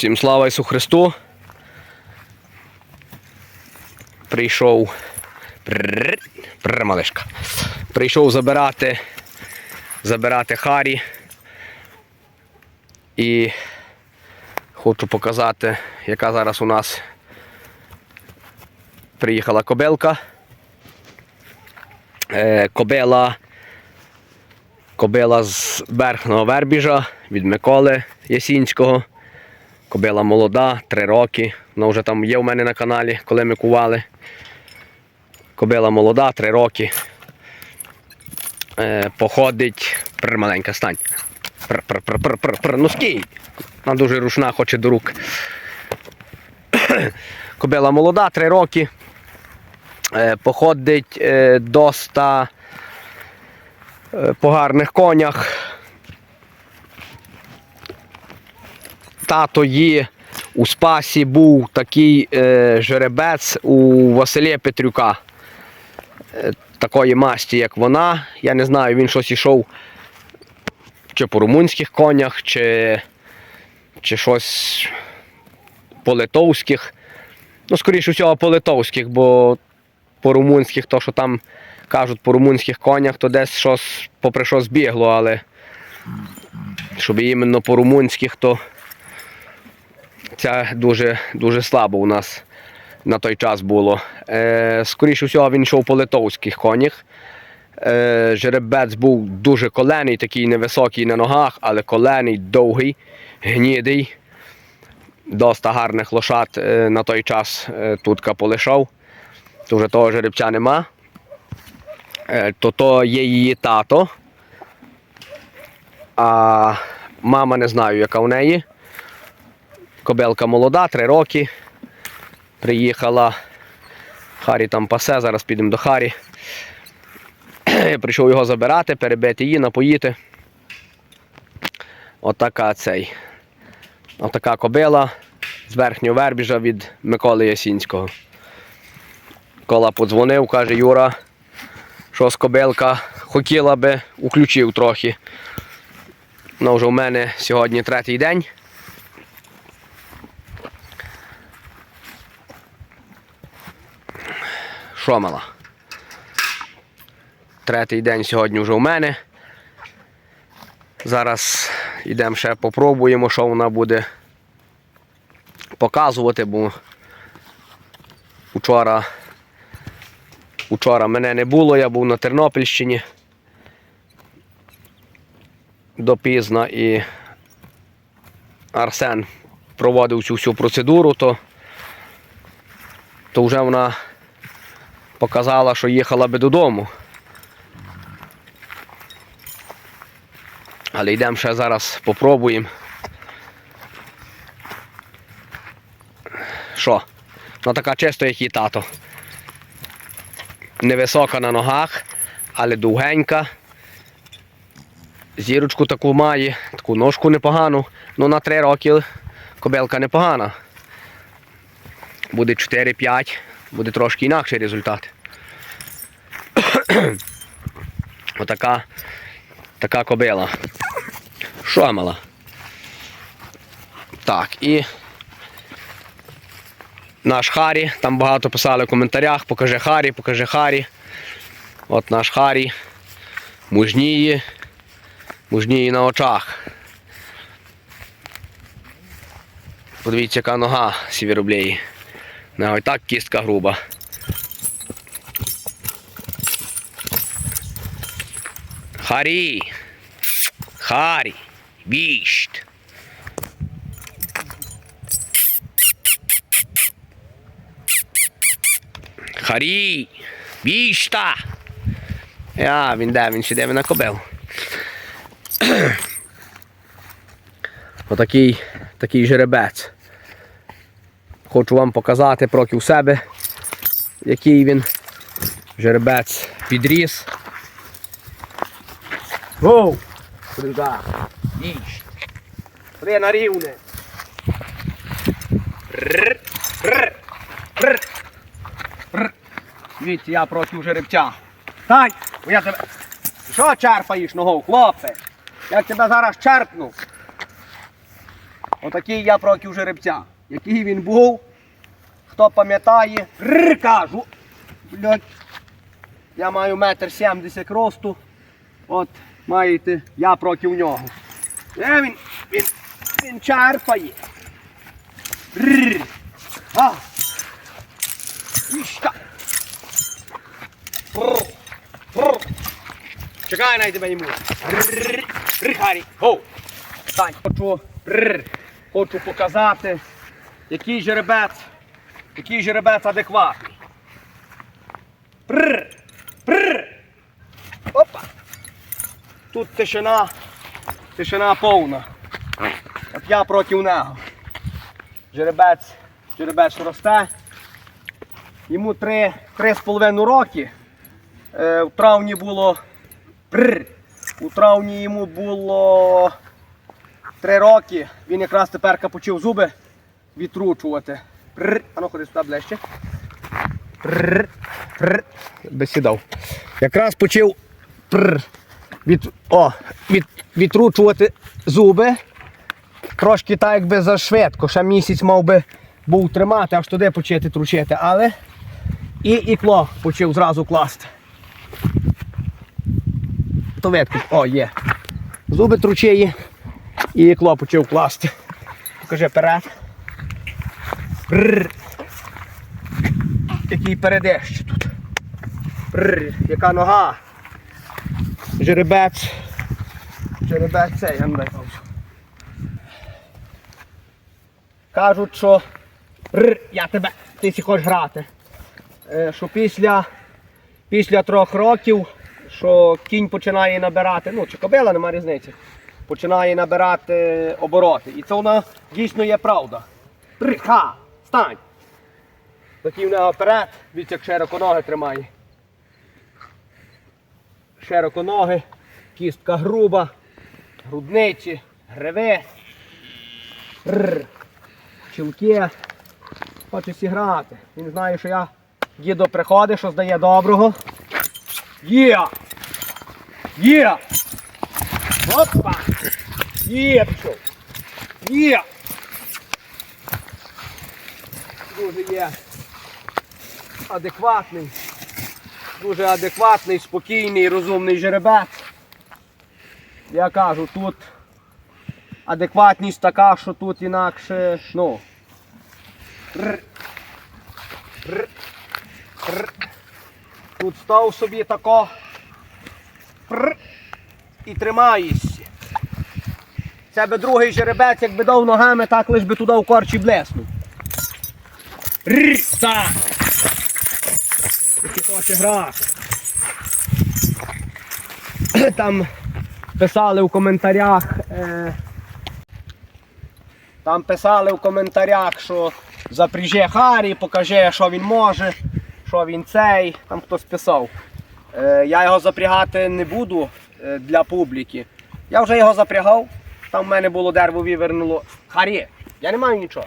Всім слава Ісу Христу. Прийшов. Малишка. Прийшов забирати. Забирати Харі. І хочу показати, яка зараз у нас приїхала кобилка. Е, кобила. Кобила з Верхнього Вербіжа від Миколи Ясінського. Кобила молода, 3 роки. Вона вже там є у мене на каналі, коли ми кували. Кобила молода, 3 роки. Е, походить. Пр, маленька стань. Пр, пр, пр, пр, пр, пр. Ну скій. Вона дуже рушна, хоче до рук. Кобила молода, 3 роки. Е, походить е, до 100 е, по гарних конях. Тато її у Спасі був такий е, жеребець у Василія Петрюка. Е, такої масті, як вона. Я не знаю, він щось ішов чи по румунських конях, чи, чи щось по литовських. Ну, скоріше всього, по литовських, бо по румунських, то, що там кажуть по румунських конях, то десь щось попри що збігло, але щоб іменно по румунських, то це дуже, дуже слабо у нас на той час було. Е, скоріше всього, він йшов по литовських конях. Е, жеребець був дуже колений, такий невисокий на ногах, але колений, довгий, гнідий. Доста гарних лошад е, на той час е, тут полишав. То того жеребця нема. Е, то то є її тато. А мама не знаю, яка у неї. Кобелка молода, 3 роки. Приїхала. Харі там пасе, зараз підемо до Харі. Прийшов його забирати, перебити її, напоїти. Отака цей. Отака кобила з верхнього вербіжа від Миколи Ясінського. Кола подзвонив, каже Юра, що з кобилка хотіла би, уключив трохи. Ну, вже у мене сьогодні третій день. Що мала? Третій день сьогодні вже у мене. Зараз йдемо ще попробуємо, що вона буде показувати, бо вчора, вчора мене не було, я був на Тернопільщині допізно і Арсен проводив цю всю процедуру, то, то вже вона показала, що їхала би додому. Але йдемо ще зараз попробуємо. Що? Ну така чисто, як і тато. Невисока на ногах, але довгенька. Зірочку таку має, таку ножку непогану. Ну на 3 роки кобелка непогана. Буде 4-5, буде трошки інакший результат. Отака така кобила. Що мала? Так, і наш Харі. Там багато писали в коментарях, покажи Харі, покажи Харі. От наш Харі. Мужніє. Мужніє на очах. Подивіться, яка нога сівіроблеї. Не ось так кістка груба. Харі. Харі. Біщт. Харі. Біщта. Я, він де, він сюди на кобил. Отакий такий жеребець. Хочу вам показати проки у себе, який він жеребець підріс. Воу! Сюди. Їж. Сюди на рівне. Дивіться, я проти жеребця. Стань! бо Я тебе... Що черпаєш ногою, хлопе? Я тебе зараз черпну. Отакий я про ків жеребця. Який він був, хто пам'ятає, кажу. Блядь. Я маю метр сімдесят росту. От, маєте, я проти нього. Е, він, він, він чарпає. Рр. А. Ішка. Бррр. Бррр. Чекай, най тебе йому. Гоу. Стань. Хочу. Хочу показати, який жеребець, який жеребець адекватний. Бррр. Бррр. Опа. Тут тишина, тишина повна. От я проти нього. Жеребець, жеребець росте. Йому три, три з половиною роки. Е, у травні було. Бррр. У травні йому було три роки. Він якраз тепер почав зуби відручувати. А ну ходи сюди ближче. Бесідав. Якраз почав. Від, о, від, відручувати зуби. Трошки так якби зашвидко. Ще місяць мав би був тримати, аж туди почати тручити, але і ікло почав зразу класти. То ветку. О, є. Зуби тручеї і ікло почав класти. Покажи перед. Бррр. Який передещ тут. Бррр. Яка нога. Жеребець. Жеребець цей, я не дай. Кажуть, що Р, я тебе, ти сі хочеш грати. Е, що після, після трьох років, що кінь починає набирати, ну чи кобила, нема різниці, починає набирати обороти. І це вона дійсно є правда. Р, ха, стань. Такий в нього вперед, від як широко ноги тримає. Широко ноги, кістка груба, грудниці, гриве. Р. Чілки. Хоче зіграти. Він знає, що я дідо приходить, що здає доброго. Є! Є! Опа! Є пішов! Є! Дуже є адекватний, дуже адекватний, спокійний, розумний жеребець. Я кажу, тут адекватність така, що тут інакше, ну. Тут став собі тако. І тримаєшся. Це би другий жеребець, якби дав ногами, так лиш би туди в корчі блеснув. Р. Так. Який хоче грати. Там писали в коментарях. Е, там писали в коментарях, що запряже Харі, покаже, що він може, що він цей. Там хтось писав. Е, я його запрягати не буду е, для публіки. Я вже його запрягав. Там в мене було дерево вивернуло. Харі, я не маю нічого.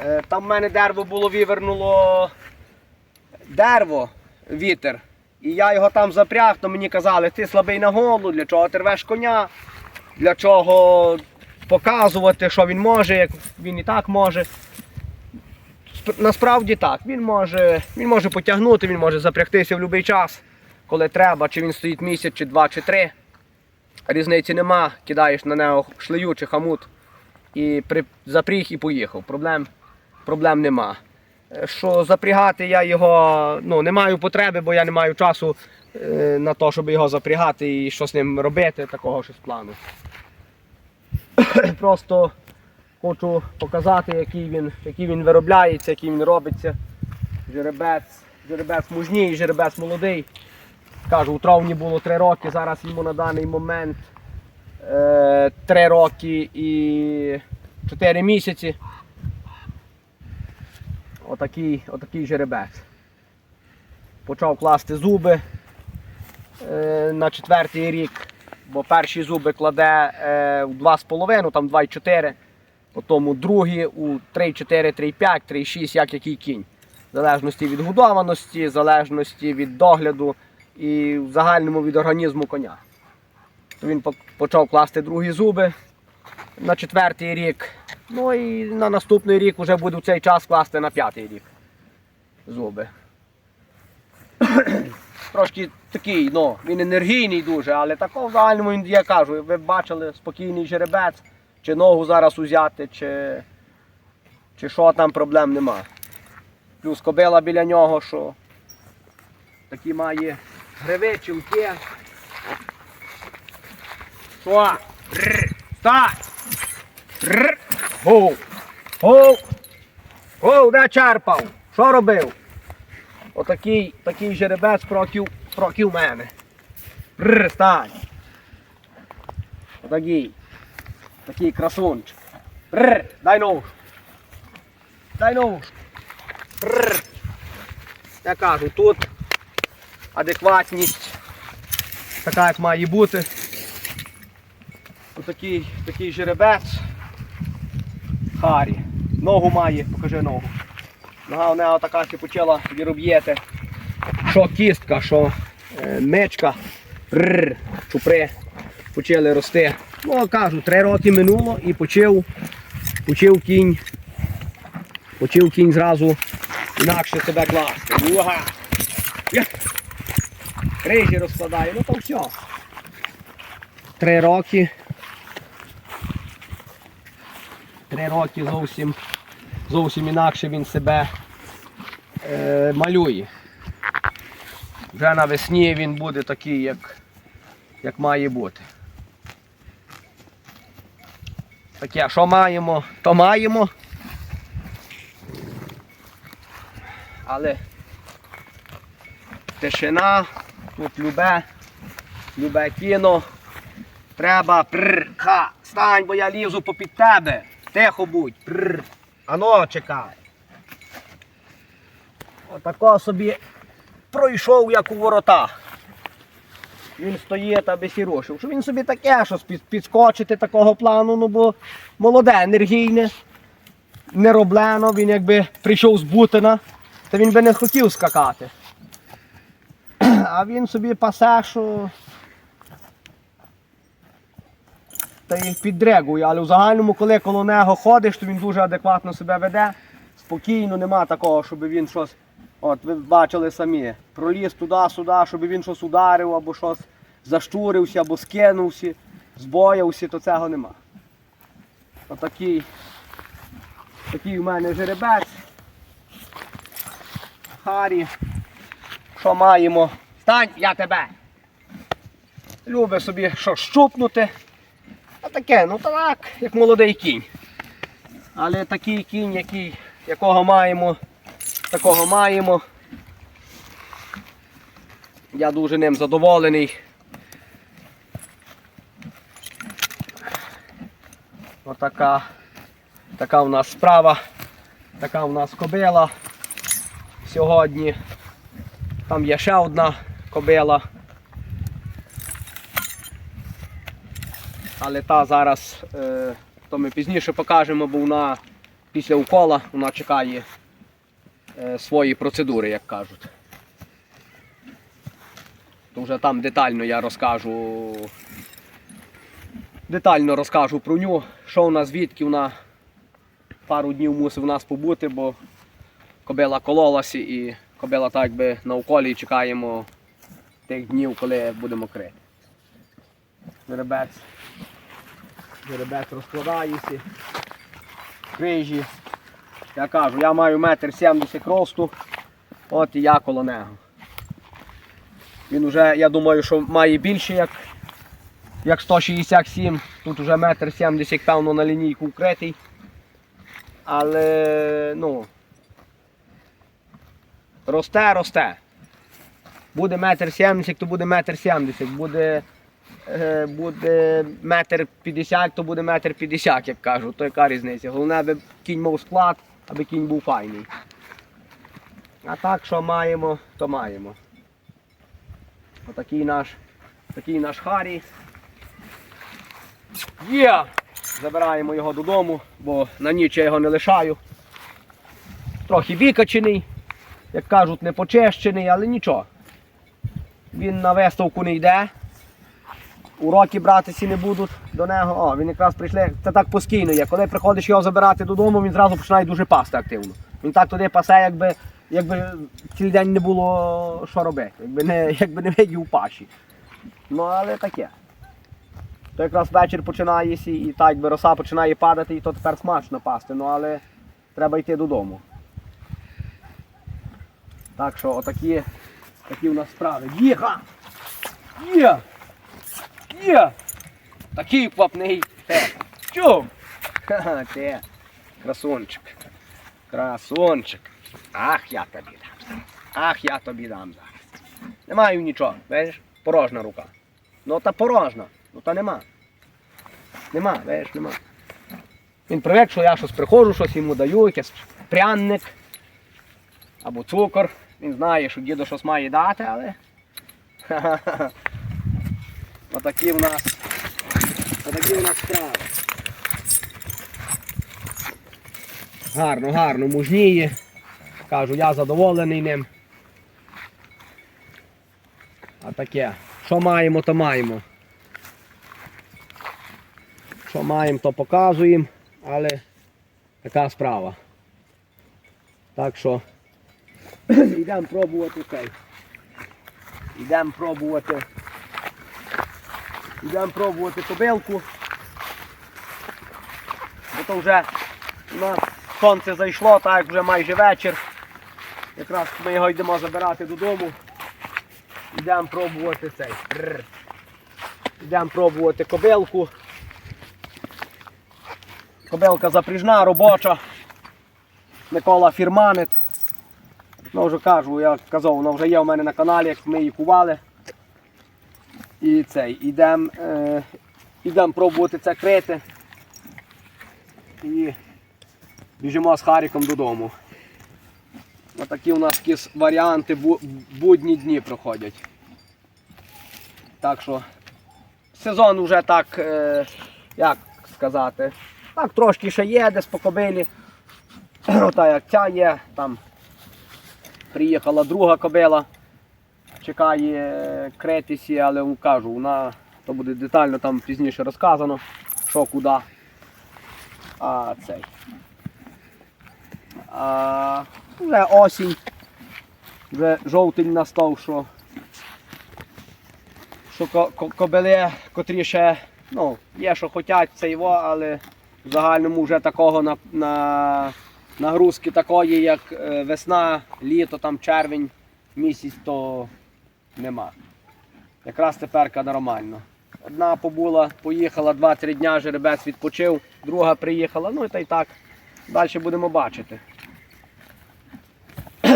Е, там в мене дерево було вивернуло дерево, вітер. І я його там запряг, то мені казали, ти слабий на голову, для чого ти рвеш коня, для чого показувати, що він може, як він і так може. Насправді так, він може, він може потягнути, він може запрягтися в будь-який час, коли треба, чи він стоїть місяць, чи два, чи три. Різниці нема, кидаєш на нього шлею чи хамут і при, запріг і поїхав. Проблем, проблем нема. Е, Що запрягати я його ну, не маю потреби, бо я не маю часу е, на те, щоб його запрягати і що з ним робити, такого щось плану. Просто хочу показати, який він, який він виробляється, який він робиться. Жеребець, жеребець мужній, жеребець молодий. Кажу, у травні було 3 роки, зараз йому на даний момент е, 3 роки і 4 місяці. Отакий, отакий жеребець. Почав класти зуби е, на четвертий рік, бо перші зуби кладе е, в 2,5, там 2,4, потім другі у 3,4, 3,5, 3,6, як який кінь. В залежності від годованості, в залежності від догляду і в загальному від організму коня. Він почав класти другі зуби. На четвертий рік Ну і на наступний рік вже буду цей час класти на п'ятий рік зуби. Трошки такий, ну, він енергійний дуже, але такого в загальному я кажу, ви бачили спокійний жеребець, чи ногу зараз узяти, чи, чи що там проблем нема. Плюс кобила біля нього, що такі має гриви, чулки. Що? Рр, Гоу! Гоу! Гоу, де черпав? Що робив? Отакий такий жеребець проків, проків мене. Рр, стань. Отакий. Такий красунчик. Рр, дай нож. Дай нож. Рр. Я кажу, тут адекватність така, як має бути. Отакий такий жеребець. Харі. Ногу має, покажи ногу. Нога у нього така ще почала віроб'єти. Що кістка, що е, мечка, рр, чупри почали рости. Ну, кажу, три роки минуло і почав, почав кінь. Почав кінь зразу інакше себе класти. Я! Крижі розкладає, ну то все. Три роки. Три роки зовсім, зовсім інакше він себе е, малює. Вже навесні він буде такий, як, як має бути. Таке, що маємо, то маємо. Але тишина, тут любе, любе кіно. Треба прр, ха, стань, бо я лізу попід тебе. Тихо будь. Прр. Ано, чекай. Отако собі пройшов, як у воротах. Він стоїть аби сірушив. Що він собі таке, що підскочити такого плану, ну бо молоде, енергійне, не роблено, він якби прийшов з Бутина, то він би не хотів скакати. А він собі пасе, що та й піддрегує, але в загальному, коли коло нього ходиш, то він дуже адекватно себе веде. Спокійно, нема такого, щоб він щось, от ви бачили самі, проліз туди-сюди, щоб він щось ударив, або щось защурився, або скинувся, збоявся, то цього нема. Отакий такий у мене жеребець. Харі. Що маємо? Стань, я тебе. Любить собі що щупнути. Таке, ну так, як молодий кінь. Але такий кінь, який, якого маємо, такого маємо. Я дуже ним задоволений. Отака, така у нас справа, така у нас кобила сьогодні. Там є ще одна кобила. Але та зараз, е, то ми пізніше покажемо, бо вона після укола вона чекає е, свої процедури, як кажуть. То вже там детально я розкажу. Детально розкажу про нього, що вона, звідки вона пару днів мусив у нас побути, бо кобила кололася і кобила так якби на уколі і чекаємо тих днів, коли будемо крити. Жеребець. Жеребець розкладається. Крижі. Я кажу, я маю метр сімдесят росту, от і я коло нього. Він вже, я думаю, що має більше, як, як 167. Тут вже метр сімдесят, певно, на лінійку вкритий. Але, ну, росте, росте. Буде метр сімдесят, то буде метр сімдесят. Буде, буде метр п'ятдесят, то буде метр п'ятдесят, як кажуть. То яка різниця. Головне, аби кінь мав склад, аби кінь був файний. А так, що маємо, то маємо. Отакий наш, такий наш Харі. Є! Забираємо його додому, бо на ніч я його не лишаю. Трохи викачений, як кажуть, не почищений, але нічого. Він на виставку не йде. Уроки братися не будуть до нього. О, він якраз прийшли. Це так постійно є. Коли приходиш його забирати додому, він зразу починає дуже пасти активно. Він так туди пасе, якби, якби цілий день не було що робити, якби не, якби не видів паші. Ну, але таке. То якраз вечір починає сі, і так якби роса починає падати, і то тепер смачно пасти, ну але треба йти додому. Так що отакі такі у нас справи. Їха! Є! Є! Такий квапний те. Чум! Ха-ха, те. Красунчик. Красунчик. Ах, я тобі дам. Ах, я тобі дам зараз. Не маю нічого, бачиш? Порожна рука. Ну та порожна. Ну та нема. Нема, бачиш, нема. Він привик, що я щось приходжу, щось йому даю, якийсь пряник або цукор. Він знає, що дідо щось має дати, але. Ха-ха-ха. Отакі в нас. Отакі в нас справи. Гарно, гарно, мужніє. Кажу, я задоволений ним. А таке. Що маємо, то маємо. Що маємо, то показуємо, але така справа. Так що йдемо пробувати цей. Йдемо пробувати. Йдемо пробувати кобилку. Бо то вже у нас сонце зайшло, так вже майже вечір. Якраз ми його йдемо забирати додому. Йдемо пробувати цей. Йдемо пробувати кобилку. Кобилка запріжна, робоча. Микола Фірманет. Ну, вже кажу, я казав, вона вже є у мене на каналі, як ми її кували. І цей, ідемо е, ідем пробувати це крити. І біжимо з Харіком додому. Отакі у нас якісь варіанти бу- будні дні проходять. Так що сезон вже так, е, як сказати, так трошки ще є, десь по кобилі. Ота як ця є, там приїхала друга кобила, чекає кретісі, але кажу, вона то буде детально там пізніше розказано, що куди. А цей. А, вже осінь, вже жовтень настав, що, що ко- ко- кобили, котрі ще ну, є, що хочуть це його, але в загальному вже такого на, на нагрузки такої, як е, весна, літо, там червень місяць, то нема. Якраз тепер нормально. Одна побула, поїхала 2-3 дня, жеребець відпочив, друга приїхала, ну і та й так. Далі будемо бачити.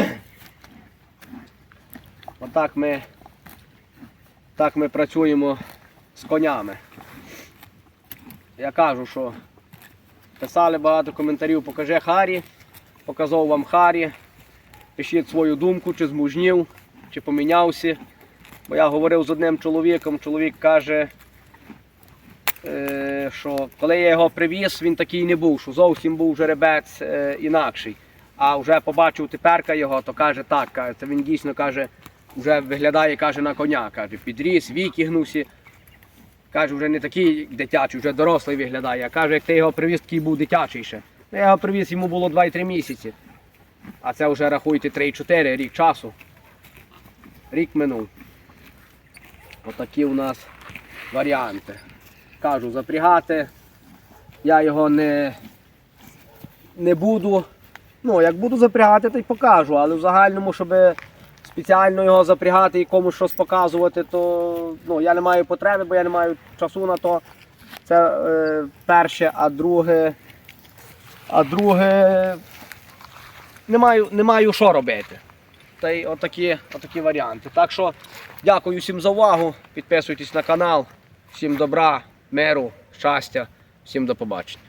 Отак ми, так ми працюємо з конями. Я кажу, що писали багато коментарів, покажи Харі, показав вам Харі. Пишіть свою думку, чи змужнів, чи помінявся. Бо я говорив з одним чоловіком, чоловік каже, е, що коли я його привіз, він такий не був, що зовсім був жеребець е, інакший. А вже побачив теперка його, то каже так, це він дійсно каже, вже виглядає каже, на коня. Каже, підріс, вік ігнувся. Каже, вже не такий дитячий, вже дорослий виглядає. А каже, як ти його привіз, такий був дитячий ще. Я його привіз, йому було 2-3 місяці. А це вже рахуйте 3-4 рік часу. Рік минув. Отакі у нас варіанти. Кажу, запрягати. Я його не, не буду. Ну, як буду запрягати, то й покажу, але в загальному, щоб спеціально його запрягати і комусь щось показувати, то ну, я не маю потреби, бо я не маю часу на то. Це е, перше, а друге. А друге. Не маю, не маю що робити. Та й отакі, отакі варіанти. Так що дякую всім за увагу. Підписуйтесь на канал. Всім добра, миру, щастя, всім до побачення.